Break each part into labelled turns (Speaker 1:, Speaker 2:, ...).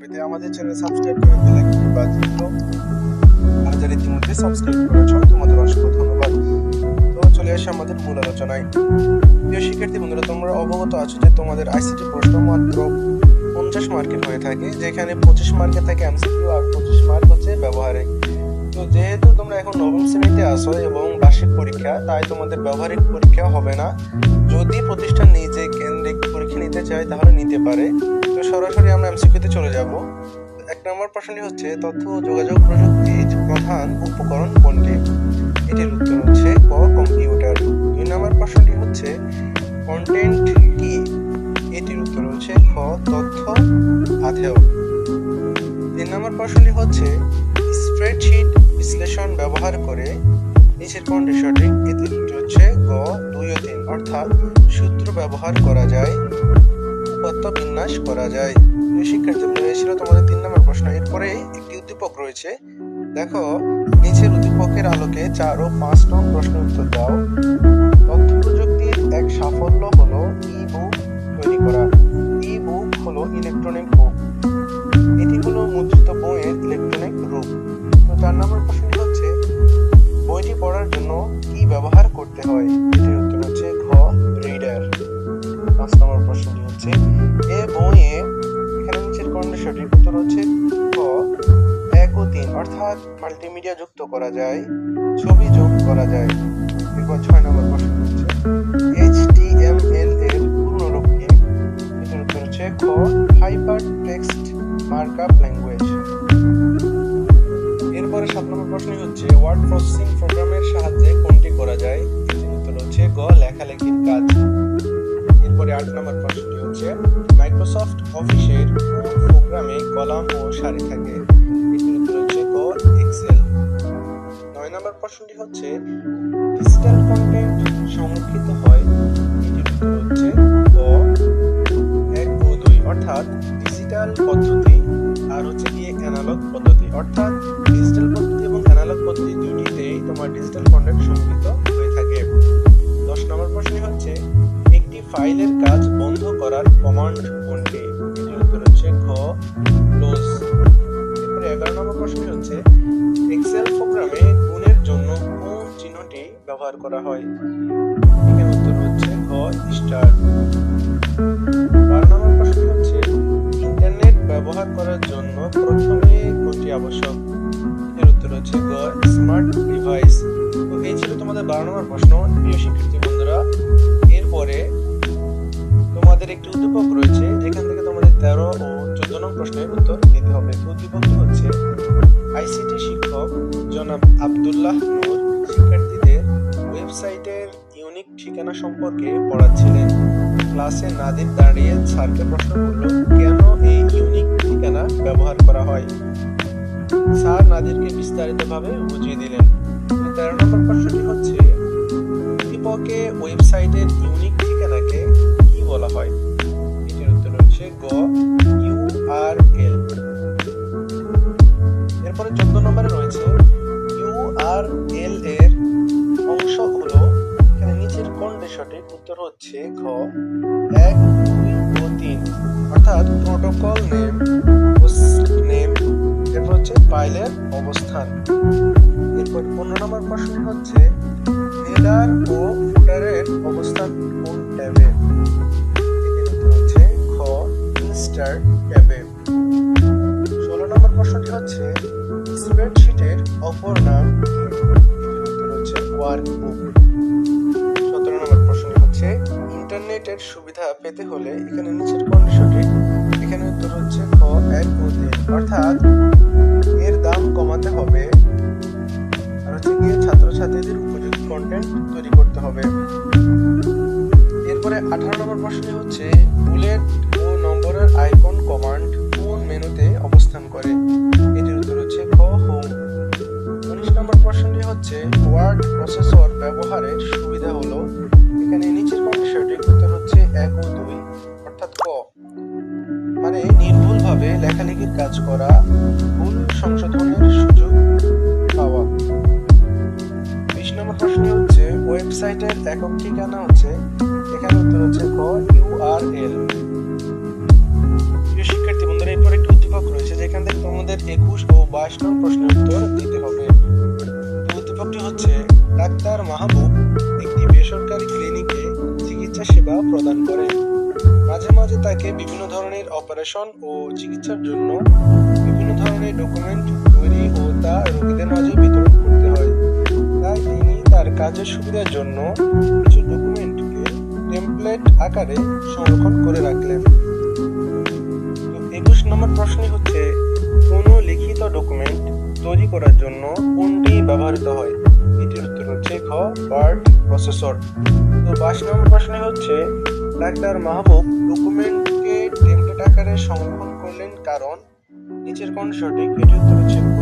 Speaker 1: পেতে আমাদের channel subscribe করে বেল আইকনটি বাজিয়ে দাও। আর যারা ইতিমধ্যে সাবস্ক্রাইব করেছ, তোমাদের অসংখ্য ধন্যবাদ। তো চলে আসে আমাদের মূল আলোচনায়। প্রিয় শিক্ষার্থী বন্ধুরা, তোমরা অবগত আছো যে তোমাদের আইসিটি প্রশ্ন মাত্র পঞ্চাশ মার্কের হয়ে থাকে, যেখানে পঁচিশ মার্কে থাকে এমসিকিউ আর পঁচিশ মার্ক হচ্ছে ব্যবহারিক তো যেহেতু তোমরা এখন নবম শ্রেণীতে আসো এবং বার্ষিক পরীক্ষা, তাই তোমাদের ব্যবহারিক পরীক্ষা হবে না। যদি প্রতিষ্ঠান নিজে কেন্দ্রিক পরীক্ষা নিতে চায়, তাহলে নিতে পারে। তো সরাসরি আমরা এমসিকিউতে চলে যাব। এক নম্বর প্রশ্নটি হচ্ছে, তথ্য যোগাযোগ প্রযুক্তির প্রধান উপকরণ কোনটি? এটির উত্তর হচ্ছে ক, কম্পিউটার। দুই নম্বর প্রশ্নটি হচ্ছে কন্টেন্ট কি? এটির উত্তর হচ্ছে খ, তথ্য আধেয় তিন নম্বর প্রশ্নটি হচ্ছে স্প্রেডশিট বিশ্লেষণ ব্যবহার করে নিচের কোনটি সঠিক এটির হচ্ছে গ দুই ও তিন। অর্থাৎ সূত্র ব্যবহার করা যায় উপাত্ত বিন্যাস করা যায়। শিক্ষার্থী বন্ধুরা, ছিল তোমাদের তিন নম্বর প্রশ্ন। এরপরে একটি উদ্দীপক রয়েছে। দেখো নিচের উদ্দীপকের আলোকে চার ও পাঁচ নং প্রশ্নের উত্তর দাও। তথ্য প্রযুক্তির এক সাফল্য হলো ই বুক তৈরি করা। ই বুক হলো ইলেকট্রনিক বুক। এটি হলো মুদ্রিত বইয়ের ইলেকট্রনিক রূপ। চার নম্বর প্রশ্নটি হচ্ছে, বইটি পড়ার জন্য কি ব্যবহার করতে হয়? এটির উত্তর হচ্ছে ঘ রিডার পাঁচ নম্বর প্রশ্নটি হচ্ছে, এ বইয়ে এখানে নিচের কোনটি সঠিক উত্তর হচ্ছে ক এক ও তিন, অর্থাৎ মাল্টিমিডিয়া যুক্ত করা যায়, ছবি যোগ করা যায়। এরপর ছয় নম্বর প্রশ্ন হচ্ছে এইচটিএমএল এর পূর্ণরূপ কি? এটির উত্তর হচ্ছে খ hyper text markup language word processing প্রোগ্রামের সাহায্যে কোনটি করা যায়? এটির উত্তর হচ্ছে গ, লেখালেখির কাজ। এরপরে আট নম্বর প্রশ্নটি হচ্ছে মাইক্রোসফট অফিসের প্রোগ্রামে কলাম ও সারি থাকে? এটির উত্তর হচ্ছে গ এক্সেল নয় নম্বর প্রশ্নটি হচ্ছে ডিজিটাল কন্টেন্ট সংরক্ষিত হয়? এটির উত্তর হচ্ছে গ, এক ও দুই। অর্থাৎ ডিজিটাল পদ্ধতি, আর হচ্ছে গিয়ে অ্যানালগ পদ্ধতি। অর্থাৎ তোমার ডিজিটাল কন্টেন্ট সংরক্ষিত হয়ে থাকে। দশ নম্বর প্রশ্ন হচ্ছে, একটি ফাইলের কাজ বন্ধ করার কমান্ড কোনটি? এটির উত্তর হচ্ছে ঘ, ক্লোজ। এরপরে এগারো নম্বর প্রশ্ন হচ্ছে এক্সেল প্রোগ্রামে গুণের জন্য কোন চিহ্নটি ব্যবহার করা হয়? এখানে উত্তর হচ্ছে ঘ, স্টার। প্রশ্ন, প্রিয় শিক্ষার্থী বন্ধুরা। এরপরে তোমাদের একটি উদ্দীপক রয়েছে, যেখান থেকে তোমাদের তেরো ও চোদ্দ নং প্রশ্নের উত্তর দিতে হবে। উদ্দীপকটি হচ্ছে, আইসিটি শিক্ষক জনাব আব্দুল্লাহ নূর শিক্ষার্থীদের ওয়েবসাইটের ইউনিক ঠিকানা সম্পর্কে পড়াচ্ছিলেন। ক্লাসে নাদির দাঁড়িয়ে স্যারকে প্রশ্ন করল, কেন এই ইউনিক ঠিকানা ব্যবহার করা হয়? স্যার নাদিরকে বিস্তারিতভাবে বুঝিয়ে দিলেন। তেরো নম্বর প্রশ্নটি হচ্ছে ওয়েবসাইটের ইউনিক ঠিকানাকে কি বলা হয়? এটির উত্তর হচ্ছে গ ইউ আর ইউআরএল এরপরে চোদ্দ নম্বরে রয়েছে ইউ ইউআরএল এর অংশ হলো, এখানে নিচের কোনটি সঠিক উত্তর হচ্ছে খ এক, দুই ও তিন। অর্থাৎ প্রোটোকল নেম নেম, এরপর হচ্ছে ফাইলের অবস্থান। এরপর পনেরো নম্বর প্রশ্ন হচ্ছে হেডার ও ফুটারের অবস্থান কোন ট্যাবে? হচ্ছে খ ইনস্টার্ট ট্যাবে। ষোলো নম্বর প্রশ্নটি হচ্ছে, স্প্রেডশিটের অপর নাম হচ্ছে ওয়ার্কবুক সতেরো নম্বর প্রশ্নটি হচ্ছে, ইন্টারনেটের সুবিধা পেতে হলে এখানে নিচের সঠিক এখানে উত্তর হচ্ছে খ, এক তিন অর্থাৎ, এর দাম কমাতে হবে। আর হচ্ছে গিয়ে ছাত্রছাত্রীদের কন্টেন্ট তৈরি করতে হবে। এরপরে আঠারো নম্বর প্রশ্নটি হচ্ছে বুলেট ও নম্বরের আইকন কমান্ড কোন মেনুতে অবস্থান করে? এটির উত্তর হচ্ছে খ হোম উনিশ নম্বর প্রশ্নটি হচ্ছে ওয়ার্ড প্রসেসর ব্যবহারের সুবিধা হলো? এখানে নিচের সঠিক উত্তর হচ্ছে এক ও দুই, অর্থাৎ ক। মানে নির্ভুলভাবে লেখালেখির কাজ করা ওয়েবসাইটের একক ঠিকানা হচ্ছে, এখানে উত্তর হচ্ছে ক ইউআরএল প্রিয় শিক্ষার্থী বন্ধুরা, এরপর একটি উদ্দীপক রয়েছে, যেখান থেকে তোমাদের একুশ ও বাইশ নং প্রশ্নের উত্তর দিতে হবে। উদ্দীপকটি হচ্ছে, ডাক্তার মাহবুব একটি বেসরকারি ক্লিনিকে চিকিৎসা সেবা প্রদান করেন। মাঝে মাঝে তাকে বিভিন্ন ধরনের অপারেশন ও চিকিৎসার জন্য বিভিন্ন ধরনের ডকুমেন্ট তৈরি ও তা রোগীদের মাঝে বিতরণ করতে হয়। তাই তিনি তার কাজের সুবিধার জন্য কিছু ডকুমেন্টকে টেমপ্লেট আকারে সংরক্ষণ করে রাখলেন। তো একুশ নম্বর প্রশ্নই হচ্ছে, কোনো লিখিত ডকুমেন্ট তৈরি করার জন্য কোনটি ব্যবহৃত হয়? এটির উত্তর হচ্ছে খ ওয়ার্ড প্রসেসর তো বাইশ নম্বর প্রশ্নে হচ্ছে, ডাক্তার মাহবুব ডকুমেন্টকে টেমপ্লেট আকারে সংরক্ষণ করলেন কারণ নিচের কোন সঠিক? এটির উত্তর হচ্ছে ক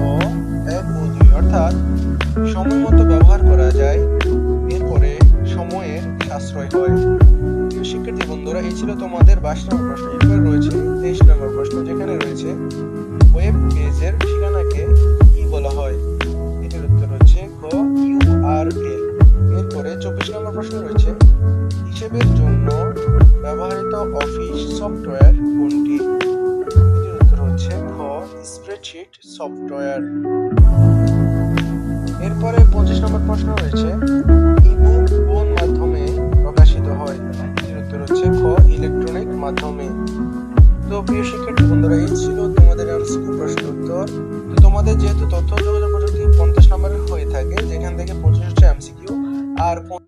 Speaker 1: বাইশ নম্বর প্রশ্ন, এরপরে রয়েছে তেইশ নম্বর প্রশ্ন, যেখানে রয়েছে ওয়েব পেজের ঠিকানাকে কি বলা হয়? এটির উত্তর হচ্ছে খ ইউআরএল এরপরে চব্বিশ নম্বর প্রশ্ন রয়েছে, হিসেবের জন্য ব্যবহৃত অফিস সফটওয়্যার কোনটি? এটির উত্তর হচ্ছে খ, স্প্রেডশিট সফটওয়্যার। এরপরে পঁচিশ নম্বর প্রশ্ন রয়েছে ইবুক কোন মাধ্যমে প্রকাশিত হয়? এর উত্তর হচ্ছে খ ইলেকট্রনিক মাধ্যমে। তো প্রিয় শিক্ষার্থী বন্ধুরা, এই ছিল তোমাদের এমসিকিউ প্রশ্ন উত্তর। তো তোমাদের যেহেতু তথ্য যোগাযোগ প্রযুক্তি পঞ্চাশ নম্বরের হয়ে থাকে, যেখান থেকে পঁচিশটা এমসিকিউ আর